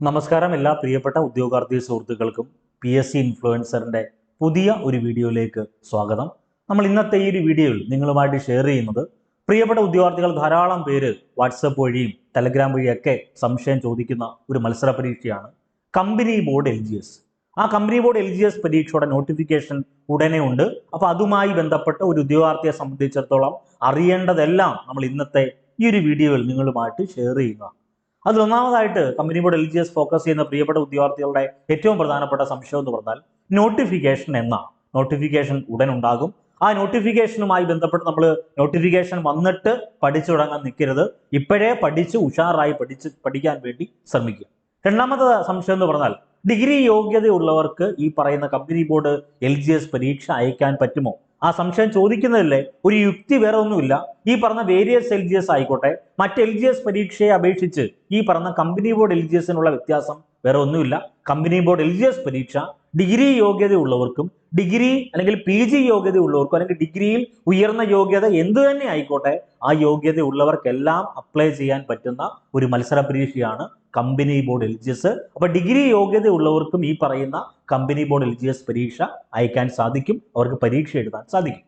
നമസ്കാരം എല്ലാ പ്രിയപ്പെട്ട ഉദ്യോഗാർത്ഥി സുഹൃത്തുക്കൾക്കും പി എസ് സി ഇൻഫ്ലുവൻസറിന്റെ പുതിയ ഒരു വീഡിയോയിലേക്ക് സ്വാഗതം. നമ്മൾ ഇന്നത്തെ ഈ ഒരു വീഡിയോയിൽ നിങ്ങളുമായിട്ട് ഷെയർ ചെയ്യുന്നത് പ്രിയപ്പെട്ട ഉദ്യോഗാർത്ഥികൾ ധാരാളം പേര് വാട്സപ്പ് വഴിയും ടെലഗ്രാം വഴിയൊക്കെ സംശയം ചോദിക്കുന്ന ഒരു മത്സര പരീക്ഷയാണ് company board L G S ആ company board L G S പരീക്ഷയുടെ നോട്ടിഫിക്കേഷൻ ഉടനെ ഉണ്ട്. അപ്പോൾ അതുമായി ബന്ധപ്പെട്ട ഒരു ഉദ്യോഗാർത്ഥിയെ സംബന്ധിച്ചിടത്തോളം അറിയേണ്ടതെല്ലാം നമ്മൾ ഇന്നത്തെ ഈ ഒരു വീഡിയോയിൽ നിങ്ങളുമായിട്ട് ഷെയർ ചെയ്യുക അതിൽ ഒന്നാമതായിട്ട് company board L G S focus ചെയ്യുന്ന പ്രിയപ്പെട്ട ഉദ്യോഗാർത്ഥികളുടെ ഏറ്റവും പ്രധാനപ്പെട്ട സംശയം എന്ന് പറഞ്ഞാൽ നോട്ടിഫിക്കേഷൻ എന്ന നോട്ടിഫിക്കേഷൻ ഉടൻ ഉണ്ടാകും ആ നോട്ടിഫിക്കേഷനുമായി ബന്ധപ്പെട്ട് നമ്മൾ നോട്ടിഫിക്കേഷൻ വന്നിട്ട് പഠിച്ചു തുടങ്ങാൻ നിൽക്കരുത്. ഇപ്പോഴേ പഠിച്ച് ഉഷാറായി പഠിച്ച് പഠിക്കാൻ വേണ്ടി ശ്രമിക്കുക. രണ്ടാമത്തെ സംശയം എന്ന് പറഞ്ഞാൽ ഡിഗ്രി യോഗ്യതയുള്ളവർക്ക് ഈ പറയുന്ന കമ്പനി ബോർഡ് എൽ പരീക്ഷ അയക്കാൻ പറ്റുമോ? ആ സംശയം ചോദിക്കുന്നതല്ലേ ഒരു യുക്തി വേറെ ഒന്നുമില്ല. ഈ പറഞ്ഞ വേരിയസ് എൽ ജി എസ് ആയിക്കോട്ടെ മറ്റ് എൽ ജി എസ് പരീക്ഷയെ അപേക്ഷിച്ച് ഈ പറഞ്ഞ കമ്പനി ബോർഡ് എൽ ജി എസിനുള്ള വ്യത്യാസം വേറെ ഒന്നുമില്ല. Company board L G S പരീക്ഷ ഡിഗ്രി യോഗ്യതയുള്ളവർക്കും ഡിഗ്രി അല്ലെങ്കിൽ പി ജി യോഗ്യത ഉള്ളവർക്കും അല്ലെങ്കിൽ ഡിഗ്രിയിൽ ഉയർന്ന യോഗ്യത എന്തു തന്നെ ആയിക്കോട്ടെ ആ യോഗ്യത ഉള്ളവർക്കെല്ലാം അപ്ലൈ ചെയ്യാൻ പറ്റുന്ന ഒരു മത്സര പരീക്ഷയാണ് company board L G S അപ്പൊ ഡിഗ്രി യോഗ്യത ഉള്ളവർക്കും ഈ പറയുന്ന company board L G S പരീക്ഷ അയക്കാൻ സാധിക്കും. അവർക്ക് പരീക്ഷ എഴുതാൻ സാധിക്കും.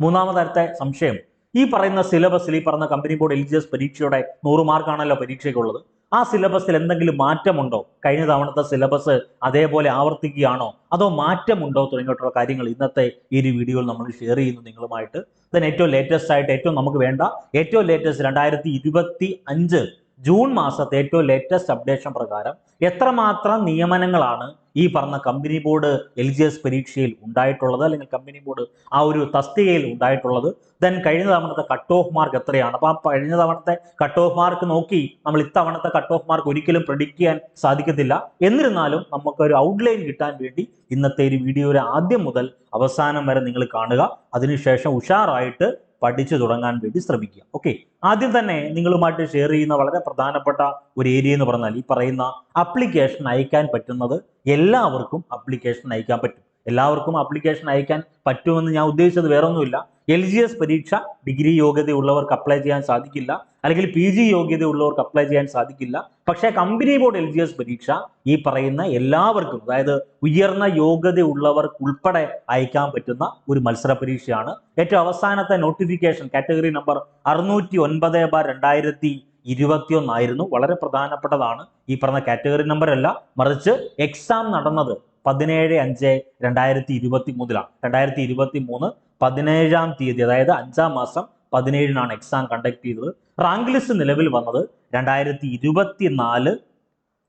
മൂന്നാമത്തെ സംശയം. ഈ പറയുന്ന സിലബസിൽ ഈ പറഞ്ഞ company board L G S പരീക്ഷയുടെ നൂറ് മാർക്കാണല്ലോ പരീക്ഷയ്ക്കുള്ളത്. ആ സിലബസിൽ എന്തെങ്കിലും മാറ്റമുണ്ടോ? കഴിഞ്ഞ തവണത്തെ സിലബസ് അതേപോലെ ആവർത്തിക്കുകയാണോ? അതോ മാറ്റമുണ്ടോ തുടങ്ങിയിട്ടുള്ള കാര്യങ്ങൾ ഇന്നത്തെ ഈ ഒരു വീഡിയോയിൽ നമ്മൾ ഷെയർ ചെയ്യുന്നു നിങ്ങളുമായിട്ട്. ദെൻ ഏറ്റവും ലേറ്റസ്റ്റ് ആയിട്ട് ഏറ്റവും നമുക്ക് വേണ്ട ഏറ്റവും ലേറ്റസ്റ്റ് രണ്ടായിരത്തി ഇരുപത്തി അഞ്ച് ജൂൺ മാസത്തെ ഏറ്റവും ലേറ്റസ്റ്റ് അപ്ഡേഷൻ പ്രകാരം എത്രമാത്രം നിയമനങ്ങളാണ് ഈ പറഞ്ഞ company board L G S പരീക്ഷയിൽ ഉണ്ടായിട്ടുള്ളത് അല്ലെങ്കിൽ കമ്പനി ബോർഡ് ആ ഒരു തസ്തികയിൽ ഉണ്ടായിട്ടുള്ളത്. ദെൻ കഴിഞ്ഞ തവണത്തെ കട്ട് ഓഫ് മാർക്ക് എത്രയാണ്? അപ്പോൾ ആ കഴിഞ്ഞ തവണത്തെ കട്ട് ഓഫ് മാർക്ക് നോക്കി നമ്മൾ ഇത്തവണത്തെ കട്ട് ഓഫ് മാർക്ക് ഒരിക്കലും പ്രഡിക്റ്റ് ചെയ്യാൻ സാധിക്കത്തില്ല. എന്നിരുന്നാലും നമുക്ക് ഒരു ഔട്ട്ലൈൻ കിട്ടാൻ വേണ്ടി ഇന്നത്തെ ഒരു വീഡിയോയുടെ ആദ്യം മുതൽ അവസാനം വരെ നിങ്ങൾ കാണുക. അതിനുശേഷം ഉഷാറായിട്ട് പഠിച്ചു തുടങ്ങാൻ വേണ്ടി ശ്രമിക്കുക. ഓക്കെ ആദ്യം തന്നെ നിങ്ങളുമായിട്ട് ഷെയർ ചെയ്യുന്ന വളരെ പ്രധാനപ്പെട്ട ഒരു ഏരിയ എന്ന് പറഞ്ഞാൽ ഈ പറയുന്ന അപ്ലിക്കേഷൻ അയക്കാൻ പറ്റുന്നത് എല്ലാവർക്കും അപ്ലിക്കേഷൻ അയക്കാൻ പറ്റും. എല്ലാവർക്കും അപ്ലിക്കേഷൻ അയക്കാൻ പറ്റുമെന്ന് ഞാൻ ഉദ്ദേശിച്ചത് വേറൊന്നുമില്ല. എൽ ജി എസ് പരീക്ഷ ഡിഗ്രി യോഗ്യതയുള്ളവർക്ക് അപ്ലൈ ചെയ്യാൻ സാധിക്കില്ല. അല്ലെങ്കിൽ പി ജി യോഗ്യതയുള്ളവർക്ക് അപ്ലൈ ചെയ്യാൻ സാധിക്കില്ല. പക്ഷേ company board L G S പരീക്ഷ ഈ പറയുന്ന എല്ലാവർക്കും അതായത് ഉയർന്ന യോഗ്യതയുള്ളവർക്ക് ഉൾപ്പെടെ അയക്കാൻ പറ്റുന്ന ഒരു മത്സര പരീക്ഷയാണ്. ഏറ്റവും അവസാനത്തെ നോട്ടിഫിക്കേഷൻ കാറ്റഗറി നമ്പർ അറുന്നൂറ്റി ഒൻപത് ബാർ രണ്ടായിരത്തി ഇരുപത്തിയൊന്നായിരുന്നു വളരെ പ്രധാനപ്പെട്ടതാണ്. ഈ പറഞ്ഞ കാറ്റഗറി നമ്പർ അല്ല. മറിച്ച് എക്സാം നടന്നത് പതിനേഴ് അഞ്ച് രണ്ടായിരത്തി ഇരുപത്തി മൂന്നിലാണ് രണ്ടായിരത്തി ഇരുപത്തി മൂന്ന് പതിനേഴാം തീയതി അതായത് അഞ്ചാം മാസം പതിനേഴിനാണ് എക്സാം കണ്ടക്ട് ചെയ്തത്. റാങ്ക് ലിസ്റ്റ് നിലവിൽ വന്നത് രണ്ടായിരത്തി ഇരുപത്തി നാല്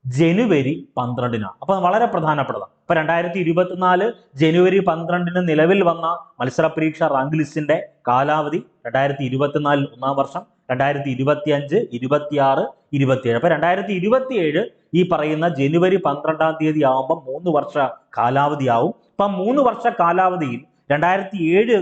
ജനുവരി പന്ത്രണ്ടിനാണ്. അപ്പൊ വളരെ പ്രധാനപ്പെട്ടതാണ്. ഇപ്പൊ രണ്ടായിരത്തി ഇരുപത്തിനാല് ജനുവരി പന്ത്രണ്ടിന് നിലവിൽ വന്ന മത്സര പരീക്ഷ റാങ്ക് ലിസ്റ്റിന്റെ കാലാവധി രണ്ടായിരത്തി ഇരുപത്തിനാലിൽ ഒന്നാം വർഷം രണ്ടായിരത്തി ഇരുപത്തി അഞ്ച് ഇരുപത്തിയാറ് ഇരുപത്തിയേഴ്. അപ്പൊ രണ്ടായിരത്തി ഇരുപത്തിയേഴ് ഈ പറയുന്ന ജനുവരി പന്ത്രണ്ടാം തീയതി ആവുമ്പോൾ മൂന്ന് വർഷ കാലാവധിയാവും. അപ്പൊ മൂന്ന് വർഷ കാലാവധിയിൽ രണ്ടായിരത്തി ഏഴ്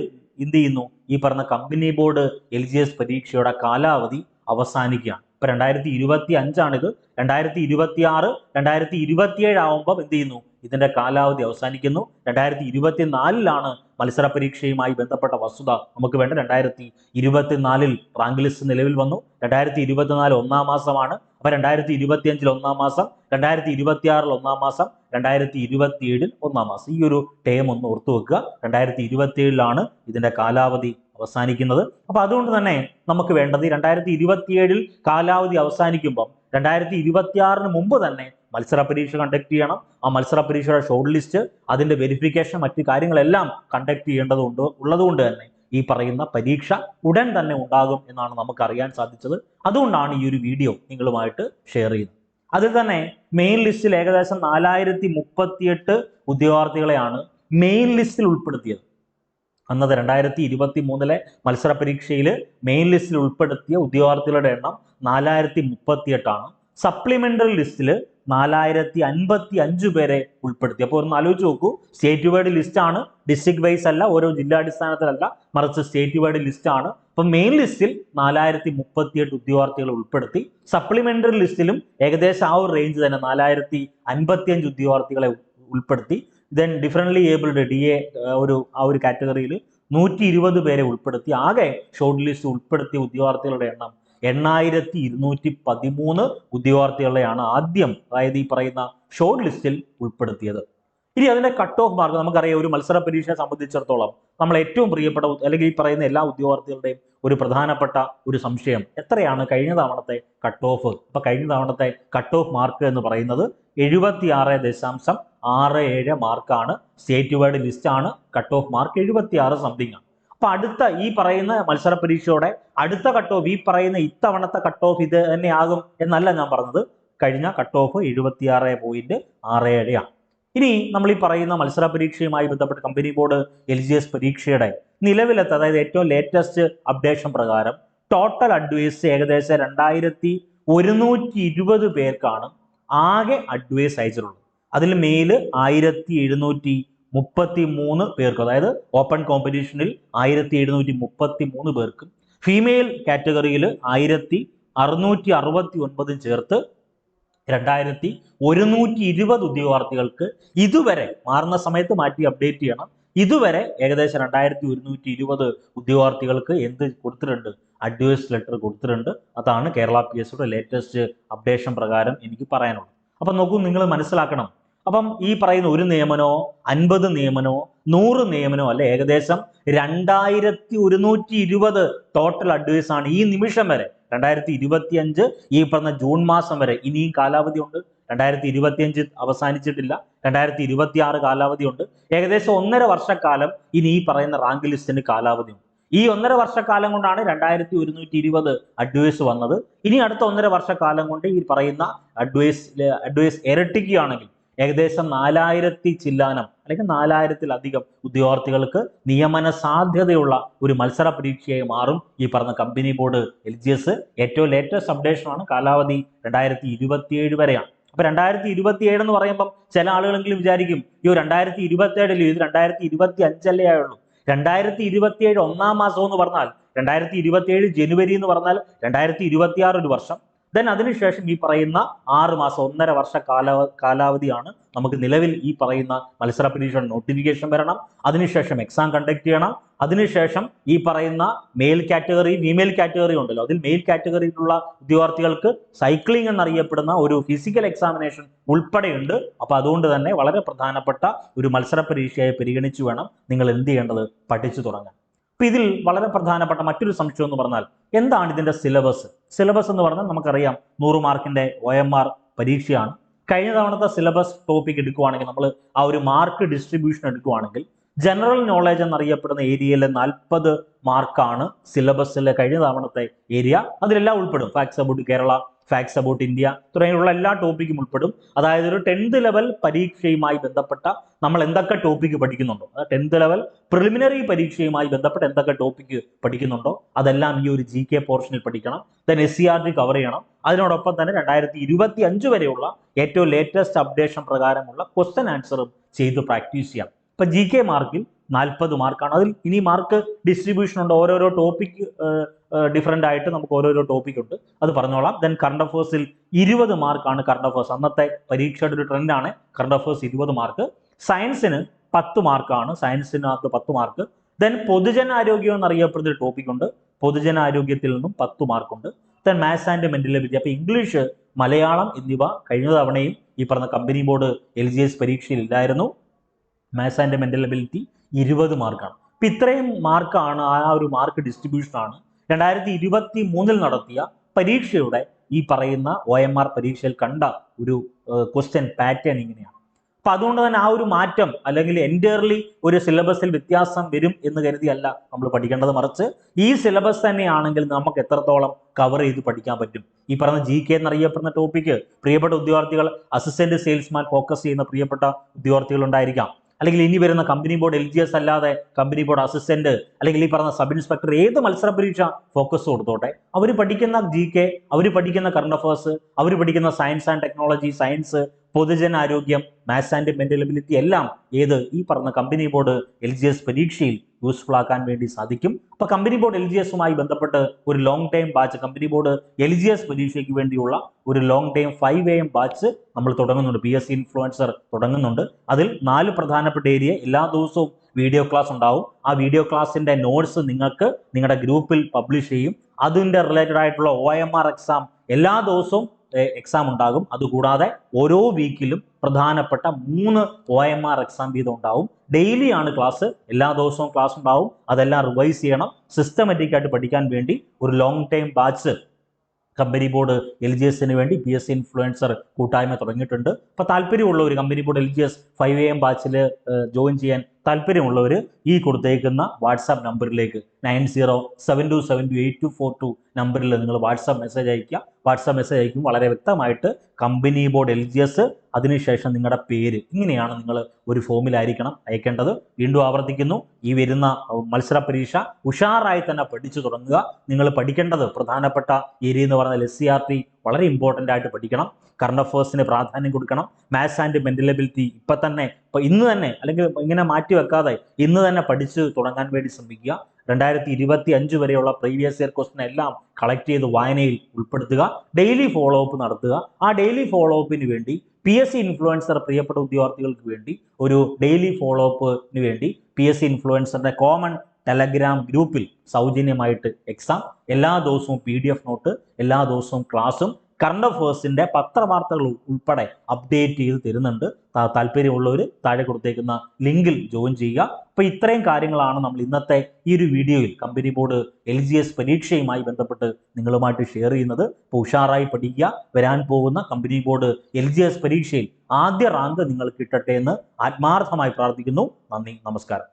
എന്ത് ചെയ്യുന്നു? ഈ പറഞ്ഞ company board L G S പരീക്ഷയുടെ കാലാവധി അവസാനിക്കുകയാണ്. ഇപ്പൊ രണ്ടായിരത്തി ഇരുപത്തി അഞ്ചാണിത് രണ്ടായിരത്തി ഇരുപത്തി ആറ് രണ്ടായിരത്തി ഇരുപത്തിയേഴ് ആവുമ്പോൾ എന്ത് ചെയ്യുന്നു? ഇതിന്റെ കാലാവധി അവസാനിക്കുന്നു. രണ്ടായിരത്തി ഇരുപത്തിനാലിലാണ് മത്സര പരീക്ഷയുമായി ബന്ധപ്പെട്ട വസ്തുത നമുക്ക് വേണ്ട രണ്ടായിരത്തി ഇരുപത്തിനാലിൽ റാങ്ക് ലിസ്റ്റ് നിലവിൽ വന്നു. രണ്ടായിരത്തി ഇരുപത്തിനാല് ഒന്നാം മാസമാണ്. അപ്പൊ രണ്ടായിരത്തി ഇരുപത്തി അഞ്ചിൽ ഒന്നാം മാസം രണ്ടായിരത്തി ഇരുപത്തി ആറിൽ ഒന്നാം മാസം രണ്ടായിരത്തി ഇരുപത്തി ഏഴിൽ ഒന്നാം മാസം. ഈ ഒരു ടേം ഒന്ന് ഓർത്തു വെക്കുക. രണ്ടായിരത്തി ഇരുപത്തി ഏഴിലാണ് ഇതിന്റെ കാലാവധി അവസാനിക്കുന്നത്. അപ്പൊ അതുകൊണ്ട് തന്നെ നമുക്ക് വേണ്ടത് രണ്ടായിരത്തി ഇരുപത്തിയേഴിൽ കാലാവധി അവസാനിക്കുമ്പം രണ്ടായിരത്തി ഇരുപത്തിയാറിന് മുമ്പ് തന്നെ മത്സര പരീക്ഷ കണ്ടക്ട് ചെയ്യണം. ആ മത്സര പരീക്ഷയുടെ ഷോർട്ട് ലിസ്റ്റ് അതിന്റെ വെരിഫിക്കേഷൻ മറ്റ് കാര്യങ്ങളെല്ലാം കണ്ടക്ട് ചെയ്യേണ്ടതുണ്ട് ഉള്ളതുകൊണ്ട് തന്നെ ഈ പറയുന്ന പരീക്ഷ ഉടൻ തന്നെ ഉണ്ടാകും എന്നാണ് നമുക്ക് അറിയാൻ സാധിച്ചത്. അതുകൊണ്ടാണ് ഈ ഒരു വീഡിയോ നിങ്ങളുമായിട്ട് ഷെയർ ചെയ്യുന്നത്. അതിൽ തന്നെ മെയിൻ ലിസ്റ്റിൽ ഏകദേശം നാലായിരത്തി മുപ്പത്തിയെട്ട് ഉദ്യോഗാർത്ഥികളെയാണ് മെയിൻ ലിസ്റ്റിൽ ഉൾപ്പെടുത്തിയത്. അന്നത് രണ്ടായിരത്തി ഇരുപത്തി മൂന്നിലെ മത്സര പരീക്ഷയിൽ മെയിൻ ലിസ്റ്റിൽ ഉൾപ്പെടുത്തിയ ഉദ്യോഗാർത്ഥികളുടെ എണ്ണം നാലായിരത്തി മുപ്പത്തിയെട്ടാണ് സപ്ലിമെന്ററി ലിസ്റ്റിൽ നാലായിരത്തി അൻപത്തി അഞ്ച് പേരെ ഉൾപ്പെടുത്തി. അപ്പോൾ ഒന്ന് ആലോചിച്ച് നോക്കൂ. സ്റ്റേറ്റ് വൈഡ് ലിസ്റ്റ് ആണ്. ഡിസ്ട്രിക്ട് വൈസ് അല്ല ഓരോ ജില്ലാടിസ്ഥാനത്തിലല്ല മറിച്ച് സ്റ്റേറ്റ് വൈഡ് ലിസ്റ്റ് ആണ്. അപ്പം മെയിൻ ലിസ്റ്റിൽ നാലായിരത്തി മുപ്പത്തിയെട്ട് ഉദ്യോഗാർത്ഥികൾ ഉൾപ്പെടുത്തി. സപ്ലിമെന്ററി ലിസ്റ്റിലും ഏകദേശം ആ ഒരു റേഞ്ച് തന്നെ നാലായിരത്തി അൻപത്തി അഞ്ച് ഉദ്യോഗാർത്ഥികളെ ഉൾപ്പെടുത്തി. Then differently abled D A ഒരു ആ ഒരു കാറ്റഗറിയിൽ നൂറ്റി ഇരുപത് പേരെ ഉൾപ്പെടുത്തി ആകെ ഷോർട്ട് ലിസ്റ്റ് ഉൾപ്പെടുത്തിയ ഉദ്യോഗാർത്ഥികളുടെ എണ്ണം എണ്ണായിരത്തി ഇരുന്നൂറ്റി പതിമൂന്ന് ഉദ്യോഗാർത്ഥികളെയാണ് ആദ്യം അതായത് ഈ പറയുന്ന ഷോർട്ട് ലിസ്റ്റിൽ ഉൾപ്പെടുത്തിയത്. ഇനി അതിന്റെ കട്ട് ഓഫ് മാർക്ക് നമുക്കറിയാം ഒരു മത്സര പരീക്ഷയെ സംബന്ധിച്ചിടത്തോളം നമ്മൾ ഏറ്റവും പ്രിയപ്പെട്ട അല്ലെങ്കിൽ ഈ പറയുന്ന എല്ലാ ഉദ്യോഗാർത്ഥികളുടെയും ഒരു പ്രധാനപ്പെട്ട ഒരു സംശയം എത്രയാണ് കഴിഞ്ഞ തവണത്തെ കട്ട് ഓഫ് ഇപ്പൊ കഴിഞ്ഞ തവണത്തെ കട്ട് ഓഫ് മാർക്ക് എന്ന് പറയുന്നത് എഴുപത്തി ആറ് ദശാംശം ആറ് ഏഴ് മാർക്കാണ്. സ്റ്റേറ്റ് വൈഡ് ലിസ്റ്റ് ആണ്. കട്ട് ഓഫ് മാർക്ക് എഴുപത്തി ആറ് സംതിങ് അപ്പൊ അടുത്ത ഈ പറയുന്ന മത്സര പരീക്ഷയോടെ അടുത്ത കട്ട് ഓഫ് ഈ പറയുന്ന ഇത്തവണത്തെ കട്ട് ഓഫ് ഇത് തന്നെയാകും എന്നല്ല ഞാൻ പറഞ്ഞത്. കഴിഞ്ഞ കട്ട് ഓഫ് എഴുപത്തി ആറ് പോയിന്റ് ആറ് ഏഴ് ആണ്. ഇനി നമ്മൾ ഈ പറയുന്ന മത്സര പരീക്ഷയുമായി ബന്ധപ്പെട്ട് company board L G S പരീക്ഷയുടെ നിലവിലത്തെ അതായത് ഏറ്റവും ലേറ്റസ്റ്റ് അപ്ഡേഷൻ പ്രകാരം ടോട്ടൽ അഡ്വൈസ് ഏകദേശം രണ്ടായിരത്തി ഒരുന്നൂറ്റി ഇരുപത് പേർക്കാണ് ആകെ അഡ്വൈസ് അയച്ചിട്ടുള്ളത്. അതിൽ മെയിൽ ആയിരത്തി എഴുന്നൂറ്റി മുപ്പത്തി മൂന്ന് പേർക്ക് അതായത് ഓപ്പൺ കോമ്പറ്റീഷനിൽ ആയിരത്തി എഴുന്നൂറ്റി മുപ്പത്തി മൂന്ന് പേർക്കും ഫീമെയിൽ കാറ്റഗറിയിൽ ആയിരത്തി അറുന്നൂറ്റി അറുപത്തി ഒൻപതും ചേർത്ത് രണ്ടായിരത്തി ഒരുന്നൂറ്റി ഇരുപത് ഉദ്യോഗാർത്ഥികൾക്ക് ഇതുവരെ മാറുന്ന സമയത്ത് മാറ്റി അപ്ഡേറ്റ് ചെയ്യണം ഇതുവരെ ഏകദേശം രണ്ടായിരത്തി ഒരുന്നൂറ്റി ഇരുപത് ഉദ്യോഗാർത്ഥികൾക്ക് എന്ത് കൊടുത്തിട്ടുണ്ട്? അഡ്വൈസ് ലെറ്റർ കൊടുത്തിട്ടുണ്ട്. അതാണ് Kerala P S latest updation പ്രകാരം എനിക്ക് പറയാനുള്ളത്. അപ്പം നോക്കൂ നിങ്ങൾ മനസ്സിലാക്കണം. അപ്പം ഈ പറയുന്ന ഒരു നിയമനോ അൻപത് നിയമനോ നൂറ് നിയമനോ അല്ലെ ഏകദേശം രണ്ടായിരത്തി ഒരുന്നൂറ്റി ഇരുപത് ടോട്ടൽ അഡ്വൈസ് ആണ് ഈ നിമിഷം വരെ. രണ്ടായിരത്തി ഇരുപത്തി അഞ്ച് ഈ പറഞ്ഞ ജൂൺ മാസം വരെ ഇനിയും കാലാവധി ഉണ്ട്. രണ്ടായിരത്തി ഇരുപത്തി അഞ്ച് അവസാനിച്ചിട്ടില്ല. രണ്ടായിരത്തി ഇരുപത്തി ആറ് കാലാവധി ഉണ്ട്. ഏകദേശം ഒന്നര വർഷക്കാലം ഇനി ഈ പറയുന്ന റാങ്ക് ലിസ്റ്റിന് കാലാവധിയുണ്ട് ഈ ഒന്നര വർഷക്കാലം കൊണ്ടാണ് രണ്ടായിരത്തി ഒരുന്നൂറ്റി ഇരുപത് അഡ്വൈസ് വന്നത്. ഇനി അടുത്ത ഒന്നര വർഷക്കാലം കൊണ്ട് ഈ പറയുന്ന അഡ്വൈസ് അഡ്വൈസ് ഇരട്ടിക്കുകയാണെങ്കിൽ ഏകദേശം നാലായിരത്തി ചില്ലാനം അല്ലെങ്കിൽ നാലായിരത്തിലധികം ഉദ്യോഗാർത്ഥികൾക്ക് നിയമന സാധ്യതയുള്ള ഒരു മത്സര പരീക്ഷയായി മാറും ഈ പറഞ്ഞ company board L G S ഏറ്റവും ലേറ്റസ്റ്റ് അപ്ഡേഷനാണ് കാലാവധി രണ്ടായിരത്തി ഇരുപത്തിയേഴ് വരെയാണ്. അപ്പൊ രണ്ടായിരത്തി ഇരുപത്തി ഏഴ് എന്ന് പറയുമ്പം ചില ആളുകളെങ്കിലും വിചാരിക്കും അയ്യോ രണ്ടായിരത്തി ഇരുപത്തി ഏഴിലും ഇത് രണ്ടായിരത്തി ഇരുപത്തി അഞ്ചല്ലേ ആയുള്ളൂ. രണ്ടായിരത്തി ഇരുപത്തിയേഴ് ഒന്നാം മാസം എന്ന് പറഞ്ഞാൽ രണ്ടായിരത്തി ഇരുപത്തി ഏഴ് ജനുവരി എന്ന് പറഞ്ഞാൽ രണ്ടായിരത്തി ഇരുപത്തി ആറ് ഒരു വർഷം. ദെൻ അതിനുശേഷം ഈ പറയുന്ന ആറ് മാസം ഒന്നര വർഷ കാലാവ കാലാവധിയാണ് നമുക്ക് നിലവിൽ ഈ പറയുന്ന മത്സര പരീക്ഷ നോട്ടിഫിക്കേഷൻ വരണം. അതിനുശേഷം എക്സാം കണ്ടക്ട് ചെയ്യണം. അതിനുശേഷം ഈ പറയുന്ന മെയിൽ കാറ്റഗറി ഫീമെയിൽ കാറ്റഗറി ഉണ്ടല്ലോ. അതിൽ മെയിൽ കാറ്റഗറിയിലുള്ള ഉദ്യോഗാർത്ഥികൾക്ക് സൈക്ലിംഗ് എന്നറിയപ്പെടുന്ന ഒരു ഫിസിക്കൽ എക്സാമിനേഷൻ ഉൾപ്പെടെയുണ്ട്. അപ്പൊ അതുകൊണ്ട് തന്നെ വളരെ പ്രധാനപ്പെട്ട ഒരു മത്സര പരീക്ഷയായി പരിഗണിച്ചു വേണം നിങ്ങൾ എന്ത് ചെയ്യേണ്ടത്? പഠിച്ചു തുടങ്ങാൻ. അപ്പൊ ഇതിൽ വളരെ പ്രധാനപ്പെട്ട മറ്റൊരു സംശയം എന്ന് പറഞ്ഞാൽ എന്താണ് ഇതിന്റെ സിലബസ് സിലബസ് എന്ന് പറഞ്ഞാൽ നമുക്കറിയാം നൂറ് മാർക്കിന്റെ ഒ എം ആർ പരീക്ഷയാണ്. കഴിഞ്ഞ തവണത്തെ സിലബസ് ടോപ്പിക് എടുക്കുവാണെങ്കിൽ നമ്മൾ ആ ഒരു മാർക്ക് ഡിസ്ട്രിബ്യൂഷൻ എടുക്കുവാണെങ്കിൽ ജനറൽ നോളജ് എന്നറിയപ്പെടുന്ന ഏരിയയിലെ നാൽപ്പത് മാർക്കാണ് സിലബസിലെ കഴിഞ്ഞ തവണത്തെ ഏരിയ അതിലെല്ലാം ഉൾപ്പെടും. Facts about Kerala facts about India തുടങ്ങിയുള്ള എല്ലാ ടോപ്പിക്കും ഉൾപ്പെടും. അതായത് ഒരു ടെൻത്ത് ലെവൽ പരീക്ഷയുമായി ബന്ധപ്പെട്ട നമ്മൾ എന്തൊക്കെ ടോപ്പിക്ക് പഠിക്കുന്നുണ്ടോ? ടെൻത്ത് ലെവൽ പ്രിലിമിനറി പരീക്ഷയുമായി ബന്ധപ്പെട്ട് എന്തൊക്കെ ടോപ്പിക്ക് പഠിക്കുന്നുണ്ടോ? അതെല്ലാം ഈ ഒരു ജി കെ പോർഷനിൽ പഠിക്കണം. Then S C R T cover ചെയ്യണം. അതിനോടൊപ്പം തന്നെ രണ്ടായിരത്തി ഇരുപത്തി അഞ്ച് വരെയുള്ള ഏറ്റവും ലേറ്റസ്റ്റ് അപ്ഡേഷൻ പ്രകാരമുള്ള ക്വസ്റ്റൻ ആൻസറും ചെയ്ത് പ്രാക്ടീസ് ചെയ്യാം. ഇപ്പൊ ജി കെ മാർക്കിൽ നാൽപ്പത് മാർക്കാണ്. അതിൽ ഇനി മാർക്ക് ഡിസ്ട്രിബ്യൂഷൻ ഉണ്ട്. ഓരോരോ ടോപ്പിക് ഡിഫറെന്റ് ആയിട്ട് നമുക്ക് ഓരോരോ ടോപ്പിക് ഉണ്ട്. അത് പറഞ്ഞോളാം. ദെൻ കറണ്ട് അഫേഴ്സിൽ ഇരുപത് മാർക്കാണ് കറണ്ട് അഫേഴ്സ് അന്നത്തെ പരീക്ഷയുടെ ഒരു ട്രെൻഡാണ് കറണ്ട് അഫേഴ്സ് ഇരുപത് മാർക്ക് സയൻസിന് പത്ത് മാർക്കാണ് സയൻസിനകത്ത് പത്ത് മാർക്ക് ദെൻ പൊതുജനാരോഗ്യം എന്നറിയപ്പെടുന്ന ഒരു ടോപ്പിക് ഉണ്ട്. പൊതുജനാരോഗ്യത്തിൽ നിന്നും പത്ത് മാർക്കുണ്ട് then maths and mental ability അപ്പൊ ഇംഗ്ലീഷ് മലയാളം എന്നിവ കഴിഞ്ഞ തവണയും ഈ പറഞ്ഞ company board L G S പരീക്ഷയിൽ ഇല്ലായിരുന്നു. മാത്സ് ആൻഡ് മെന്റൽ എബിലിറ്റി ഇരുപത് മാർക്കാണ്. അപ്പൊ ഇത്രയും മാർക്കാണ് ആ ഒരു മാർക്ക് ഡിസ്ട്രിബ്യൂഷൻ ആണ് രണ്ടായിരത്തി ഇരുപത്തി മൂന്നിൽ നടത്തിയ പരീക്ഷയുടെ ഈ പറയുന്ന ഒ എം ആർ പരീക്ഷയിൽ കണ്ട ഒരു ക്വസ്റ്റ്യൻ പാറ്റേൺ ഇങ്ങനെയാണ്. അപ്പൊ അതുകൊണ്ട് തന്നെ ആ ഒരു മാറ്റം അല്ലെങ്കിൽ എന്റയർലി ഒരു സിലബസിൽ വ്യത്യാസം വരും എന്ന് കരുതിയല്ല നമ്മൾ പഠിക്കേണ്ടത്. മറിച്ച് ഈ സിലബസ് തന്നെയാണെങ്കിൽ നമുക്ക് എത്രത്തോളം കവർ ചെയ്ത് പഠിക്കാൻ പറ്റും? ഈ പറഞ്ഞ ജി കെ എന്നറിയപ്പെടുന്ന ടോപ്പിക്ക് പ്രിയപ്പെട്ട ഉദ്യോഗാർത്ഥികൾ അസിസ്റ്റന്റ് സെയിൽസ്മാൻ ഫോക്കസ് ചെയ്യുന്ന പ്രിയപ്പെട്ട ഉദ്യോഗാർത്ഥികൾ ഉണ്ടായിരിക്കാം. അല്ലെങ്കിൽ ഇനി വരുന്ന company board L G S അല്ലാതെ കമ്പനി ബോർഡ് അസിസ്റ്റന്റ് അല്ലെങ്കിൽ ഈ പറഞ്ഞ സബ് ഇൻസ്പെക്ടർ ഏത് മത്സര പരീക്ഷ ഫോക്കസ് കൊടുത്തോട്ടെ? അവർ പഠിക്കുന്ന ജി കെ അവർ പഠിക്കുന്ന കറണ്ട് അഫേഴ്സ് അവർ പഠിക്കുന്ന സയൻസ് ആൻഡ് ടെക്നോളജി സയൻസ് പൊതുജനാരോഗ്യം മാത്സ് ആൻഡ് മെന്റലബിലിറ്റി എല്ലാം ഏത് ഈ പറഞ്ഞ കമ്പനി ബോർഡ് എൽ പരീക്ഷയിൽ യൂസ്ഫുൾ ആക്കാൻ വേണ്ടി സാധിക്കും. അപ്പൊ കമ്പനി ബോർഡ് എൽ ജി എസുമായി ബന്ധപ്പെട്ട് ഒരു long time batch company board L G S പരീക്ഷയ്ക്ക് വേണ്ടിയുള്ള ഒരു long time five A M batch നമ്മൾ തുടങ്ങുന്നുണ്ട്. പി എസ് ഇൻഫ്ലുവൻസർ തുടങ്ങുന്നുണ്ട്. അതിൽ നാല് പ്രധാനപ്പെട്ട ഏരിയ എല്ലാ ദിവസവും വീഡിയോ ക്ലാസ് ഉണ്ടാവും. ആ വീഡിയോ ക്ലാസ്സിന്റെ നോട്ട്സ് നിങ്ങൾക്ക് നിങ്ങളുടെ ഗ്രൂപ്പിൽ പബ്ലിഷ് ചെയ്യും. അതിന്റെ റിലേറ്റഡ് ആയിട്ടുള്ള ഒ എം ആർ എക്സാം എല്ലാ ദിവസവും എക്സാം ഉണ്ടാകും. അതുകൂടാതെ ഓരോ വീക്കിലും പ്രധാനപ്പെട്ട മൂന്ന് ഒ എം ആർ എക്സാം വീതം ഉണ്ടാവും. ഡെയിലി ആണ് ക്ലാസ് എല്ലാ ദിവസവും ക്ലാസ് ഉണ്ടാവും. അതെല്ലാം റിവൈസ് ചെയ്യണം. സിസ്റ്റമാറ്റിക് ആയിട്ട് പഠിക്കാൻ വേണ്ടി ഒരു long time batch company board L G എസിന് വേണ്ടി പി എസ് സി ഇൻഫ്ലുവൻസർ കൂട്ടായ്മ തുടങ്ങിയിട്ടുണ്ട്. അപ്പോൾ ഒരു company board L G S five A M ബാച്ചിൽ ജോയിൻ ചെയ്യാൻ താല്പര്യമുള്ളവർ ഈ കൊടുത്തേക്കുന്ന വാട്സാപ്പ് നമ്പറിലേക്ക് nine zero seven two seven two eight two four two നമ്പറിൽ നിങ്ങൾ വാട്സാപ്പ് മെസ്സേജ് അയക്കുക വാട്സാപ്പ് മെസ്സേജ് അയക്കും വളരെ വ്യക്തമായിട്ട് company board L G S അതിനുശേഷം നിങ്ങളുടെ പേര് ഇങ്ങനെയാണ് നിങ്ങൾ ഒരു ഫോമിലായിരിക്കണം അയക്കേണ്ടത്. വീണ്ടും ആവർത്തിക്കുന്നു. ഈ വരുന്ന മത്സര പരീക്ഷ ഉഷാറായി തന്നെ പഠിച്ചു തുടങ്ങുക. നിങ്ങൾ പഠിക്കേണ്ടത് പ്രധാനപ്പെട്ട ഏരിയ എന്ന് പറഞ്ഞാൽ എസ് സി ആർ ടി വളരെ ഇമ്പോർട്ടന്റ് ആയിട്ട് പഠിക്കണം. കറണ്ട് അഫേഴ്സിന് പ്രാധാന്യം കൊടുക്കണം. മാത്സ് ആൻഡ് മെന്റലബിലിറ്റി ഇപ്പൊ തന്നെ ഇപ്പം ഇന്ന് തന്നെ അല്ലെങ്കിൽ ഇങ്ങനെ മാറ്റി വെക്കാതെ ഇന്ന് തന്നെ പഠിച്ച് തുടങ്ങാൻ വേണ്ടി ശ്രമിക്കുക. രണ്ടായിരത്തി ഇരുപത്തി അഞ്ച് വരെയുള്ള പ്രീവിയസ് ഇയർ ക്വസ്റ്റൻ എല്ലാം കളക്ട് ചെയ്ത് വായനയിൽ ഉൾപ്പെടുത്തുക. ഡെയിലി ഫോളോ അപ്പ് നടത്തുക. ആ ഡെയിലി ഫോളോ അപ്പിന് വേണ്ടി പി എസ് സി ഇൻഫ്ലുവൻസർ പ്രിയപ്പെട്ട ഉദ്യോഗാർത്ഥികൾക്ക് വേണ്ടി ഒരു ഡെയിലി ഫോളോ അപ്പിന് വേണ്ടി പി എസ് സി ഇൻഫ്ലുവൻസറിന്റെ കോമൺ ടെലഗ്രാം ഗ്രൂപ്പിൽ സൗജന്യമായിട്ട് എക്സാം എല്ലാ ദിവസവും പി ഡി എഫ് നോട്ട് എല്ലാ ദിവസവും ക്ലാസ്സും കറണ്ട് അഫേഴ്സിന്റെ പത്രവാർത്തകൾ ഉൾപ്പെടെ അപ്ഡേറ്റ് ചെയ്ത് തരുന്നുണ്ട്. താല്പര്യമുള്ളവർ താഴെ കൊടുത്തേക്കുന്ന ലിങ്കിൽ ജോയിൻ ചെയ്യുക. അപ്പോൾ ഇത്രയും കാര്യങ്ങളാണ് നമ്മൾ ഇന്നത്തെ ഈ ഒരു വീഡിയോയിൽ company board L G S പരീക്ഷയുമായി ബന്ധപ്പെട്ട് നിങ്ങളുമായിട്ട് ഷെയർ ചെയ്യുന്നത്. അപ്പോൾ ഉഷാറായി പഠിക്കുക. വരാൻ പോകുന്ന company board L G S പരീക്ഷയിൽ ആദ്യ റാങ്ക് നിങ്ങൾ കിട്ടട്ടെ എന്ന് ആത്മാർത്ഥമായി പ്രാർത്ഥിക്കുന്നു. നന്ദി നമസ്കാരം.